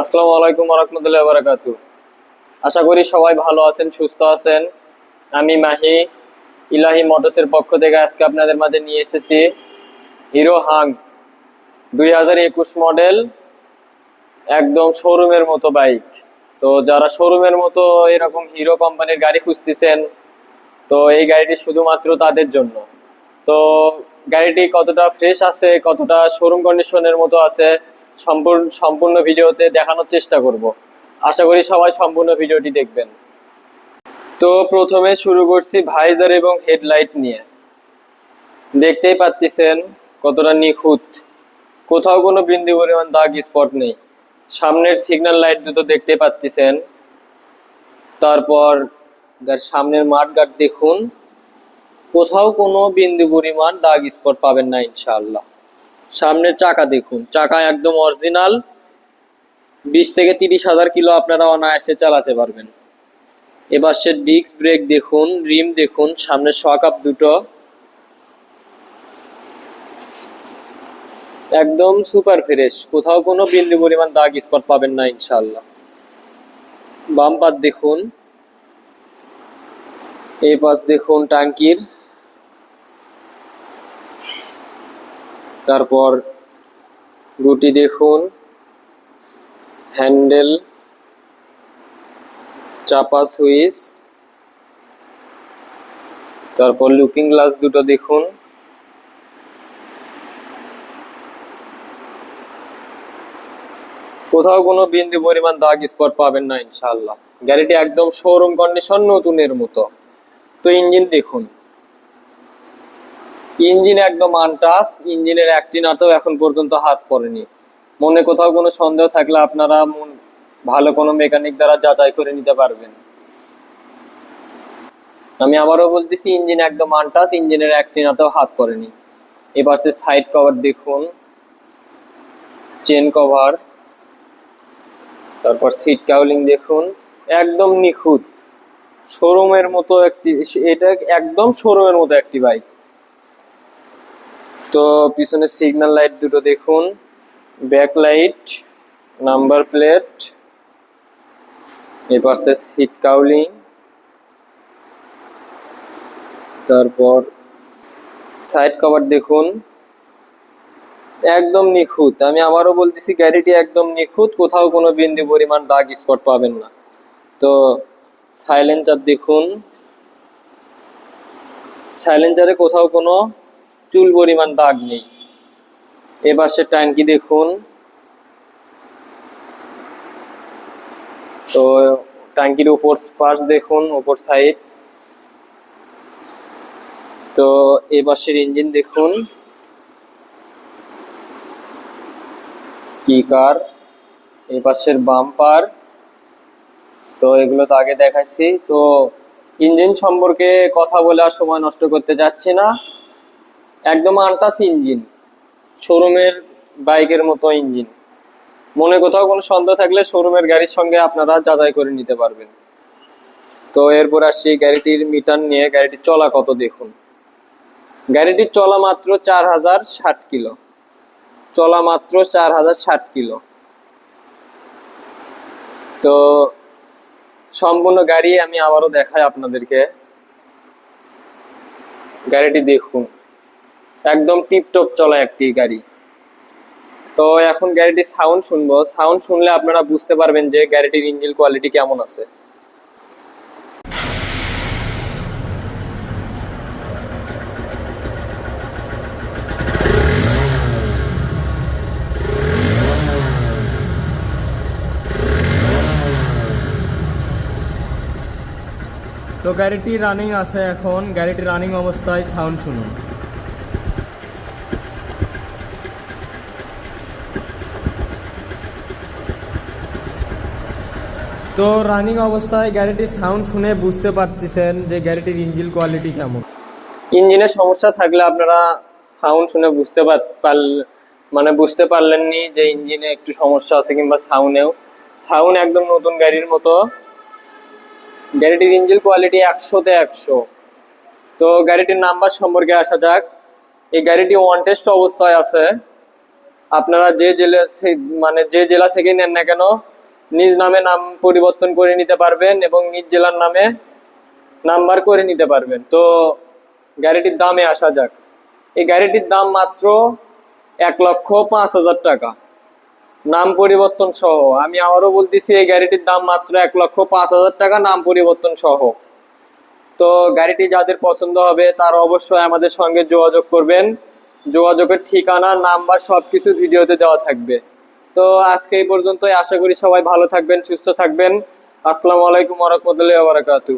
আসসালামু আলাইকুম রহমতুল্লাহ বারাকাতু আশা করি সবাই ভালো আছেন, সুস্থ আছেন। আমি মাহি, ইলাহি মোটরসের পক্ষ থেকে আজকে আপনাদের মাঝে নিয়ে এসেছি হিরো হাং দুই হাজার একুশ মডেল, একদম শোরুমের মতো বাইক। তো যারা শোরুমের মতো এরকম হিরো কোম্পানির গাড়ি খুঁজতেছেন, তো এই গাড়িটি শুধুমাত্র তাদের জন্য। তো গাড়িটি কতটা ফ্রেশ আছে, কতটা শোরুম কন্ডিশনের মতো আছে সম্পূর্ণ সম্পূর্ণ ভিডিওতে দেখানোর চেষ্টা করব। আশা করি সবাই সম্পূর্ণ ভিডিওটি দেখবেন। তো প্রথমে শুরু করছি ভাইজার এবং হেডলাইট নিয়ে। দেখতেই পাচ্ছেন কতটা নিখুঁত। কোথাও কোনো বিন্দু পরিমাণ দাগ স্পট নেই। সামনের সিগন্যাল লাইট দুটো দেখতে পাচ্ছেন তারপর সামনের মাঠ গার্ড দেখুন। কোথাও কোনো বিন্দু পরিমাণ দাগ স্পট পাবেন না ইনশাআল্লাহ। সামনের চাকা দেখুন। চাকা একদম অরিজিনাল বিশ থেকে তিরিশ হাজার কিলো আপনারা অনায়াসে চালাতে পারবেন। এবার সে ডিস্ক ব্রেক দেখুন রিম দেখুন, সামনে আপ দুটো। একদম সুপার ফ্রেশ কোথাও কোনো বিন্দু পরিমাণ দাগ স্পট পাবেন না, ইনশাআল্লাহ। বাম্পার দেখুন। এই পাশ দেখুন টাঙ্কির। তারপর গুটি দেখুন, হ্যান্ডেল, চাপা সুইচ, তারপর লুকিং গ্লাস দুটো দেখুন। কোথাও কোনো বিন্দু পরিমাণ দাগ স্পট পাবেন না ইনশাআল্লাহ। গাড়িটি একদম শোরুম কন্ডিশন নতুনের মতো। তো ইঞ্জিন দেখুন। ইঞ্জিন একদম আনটাস ইঞ্জিনের একটি নাটও এখন পর্যন্ত হাত পড়েনি। মনে কোথাও কোনো সন্দেহ থাকলে আপনারা ভালো কোনো মেকানিক দ্বারা যাচাই করে নিতে পারবেন। আমি আবারও বলতেছি, ইঞ্জিন একদম আনটাস ইঞ্জিনের একটি নাতেও হাত পড়েনি। এবার সে সাইড কভার দেখুন। চেন কভার তারপর সিট কাউলিং দেখুন। একদম নিখুঁত। শোরুমের মতো একটি, এটা একদম শোরুমের মতো একটি বাইক তো পিছনে সিগন্যাল লাইট দুটো দেখুন। ব্যাক লাইট নাম্বার প্লেট এই পাশে সিট কাউলিং তারপর সাইড কভার দেখুন। একদম নিখুঁত। আমি আবারও বলতেছি, গাড়িটি একদম নিখুঁত। কোথাও কোনো বিন্দু পরিমাণ দাগ স্পট পাবেন না। তো সাইলেন্সার দেখুন। সাইলেন্সারে কোথাও কোনো চুল পরিমাণ দাগ নেই। এ পাশে ট্যাঙ্কি দেখুন। তো ট্যাঙ্কির উপর পাশ দেখুন, উপর সাইড তো এ পাশের ইঞ্জিন দেখুন। কি কার? এই পাশের বাম্পার তো এগুলো তো আগে দেখাইছি। তো ইঞ্জিন সম্পর্কে কথা বলে আর সময় নষ্ট করতে যাচ্ছি না। একদম আনটাস ইঞ্জিন। শোরুমের বাইকের মতো ইঞ্জিন। মনে কোথাও কোনো সন্দেহ থাকলে শোরুমের গাড়ির সঙ্গে আপনারা যাচাই করে নিতে পারবেন। তো এরপর আসছি গাড়িটির মিটার নিয়ে, গাড়িটির চলা কত দেখুন। গাড়িটির চলা মাত্র চার হাজার ষাট কিলো। চলা মাত্র চার হাজার ষাট কিলো। তো সম্পূর্ণ গাড়ি আমি আবারও দেখাই আপনাদেরকে। গাড়িটি দেখুন। একদম টিপটপ চলা একটি গাড়ি। তো এখন গাড়িটি সাউন্ড শুনব। সাউন্ড শুনলে আপনারা বুঝতে পারবেন যে গাড়িটির ইঞ্জিন কোয়ালিটি কেমন আছে। তো গাড়িটি রানিং আছে এখন। গাড়িটি রানিং অবস্থায় সাউন্ড শুনুন। তো রানিং অবস্থায় গাড়িটির সাউন্ড শুনে বুঝতে পারতেছেন যে গাড়িটির ইঞ্জিন কোয়ালিটি কেমন। ইঞ্জিনের সমস্যা থাকলে আপনারা সাউন্ড শুনে বুঝতে পার- মানে বুঝতে পারলেননি যে ইঞ্জিনে একটু সমস্যা আছে কিংবা সাউন্ডেও সাউন্ড একদম নতুন গাড়ির মতো। গাড়িটির ইঞ্জিন কোয়ালিটি একশোতে একশো। তো গাড়িটির নাম্বার সম্পর্কে আসা যাক। এই গাড়িটি ওয়ান টেস্ট অবস্থায় আছে। আপনারা যে জেলা মানে যে জেলা থেকে নেন না কেন নিজ নামে নাম পরিবর্তন করে নিতে পারবেন এবং নিজ জেলার নামে নাম্বার করে নিতে পারবেন। তো গাড়িটির দামে আসা যাক। এই গাড়িটির দাম মাত্র এক লক্ষ পাঁচ হাজার টাকা। নাম পরিবর্তন সহ, আমি আবারও বলতেছি, এই গাড়িটির দাম মাত্র এক লক্ষ পাঁচ হাজার টাকা, নাম পরিবর্তন সহ। তো গাড়িটি যাদের পছন্দ হবে, তারা অবশ্যই আমাদের সঙ্গে যোগাযোগ করবেন। যোগাযোগের ঠিকানা, নাম্বার সব কিছু ভিডিওতে দেওয়া থাকবে। তো আজকে এই পর্যন্তই। আশা করি সবাই ভালো থাকবেন, সুস্থ থাকবেন। আসসালামু আলাইকুম রহমতুল্লাহ বারাকাতু